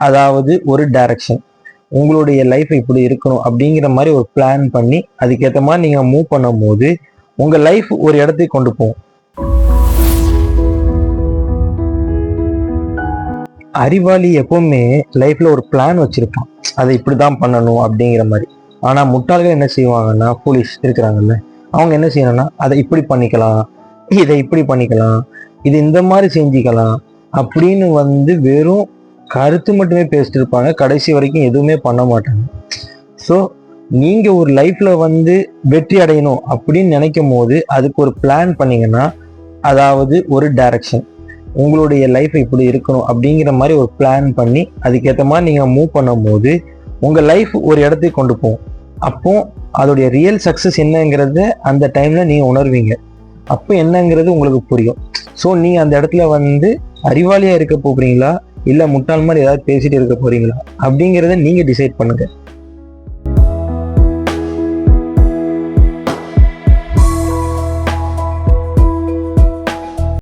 அதாவது ஒரு டைரக்ஷன் உங்களுடைய லைஃப் இப்படி இருக்கணும் அப்படிங்கிற மாதிரி ஒரு பிளான் பண்ணி அதுக்கேற்ற மாதிரி நீங்கள் மூவ் பண்ணும்போது உங்கள் லைஃப் ஒரு இடத்துக்கு கொண்டு போகும். அறிவாளி எப்பவுமே லைஃப்பில் ஒரு பிளான் வச்சுருப்பான். அதை இப்படி தான் பண்ணணும் அப்படிங்கிற மாதிரி. ஆனால் முட்டாள்கள் என்ன செய்வாங்கன்னா போலீஸ் இருக்கிறாங்கல்ல அவங்க என்ன செய்யணும்னா அதை இப்படி பண்ணிக்கலாம் இதை இப்படி பண்ணிக்கலாம் இது இந்த மாதிரி செஞ்சுக்கலாம் அப்படின்னு வந்து வெறும் கருத்து மட்டுமே பேசிட்டு இருப்பாங்க. கடைசி வரைக்கும் எதுவுமே பண்ண மாட்டாங்க. ஸோ நீங்க ஒரு லைஃப்ல வந்து வெற்றி அடையணும் அப்படின்னு நினைக்கும் போது அதுக்கு ஒரு பிளான் பண்ணீங்கன்னா அதாவது ஒரு டைரக்ஷன் உங்களுடைய லைஃப் இப்படி இருக்கணும் அப்படிங்கிற மாதிரி ஒரு பிளான் பண்ணி அதுக்கேற்ற மாதிரி நீங்க மூவ் பண்ணும்போது உங்க லைஃப் ஒரு இடத்துக்கு கொண்டு போகும். அப்போ அதோடைய ரியல் சக்சஸ் என்னங்கிறத அந்த டைம்ல நீங்க உணர்வீங்க. அப்போ என்னங்கிறது உங்களுக்கு புரியும். ஸோ நீங்க அந்த இடத்துல வந்து அறிவாளியா இருக்க போகிறீங்களா இல்ல முட்டாள் மாதிரி ஏதாவது பேசிட்டு இருக்க போறீங்களா? அப்படிங்கிறத நீங்க டிசைட் பண்ணுங்க.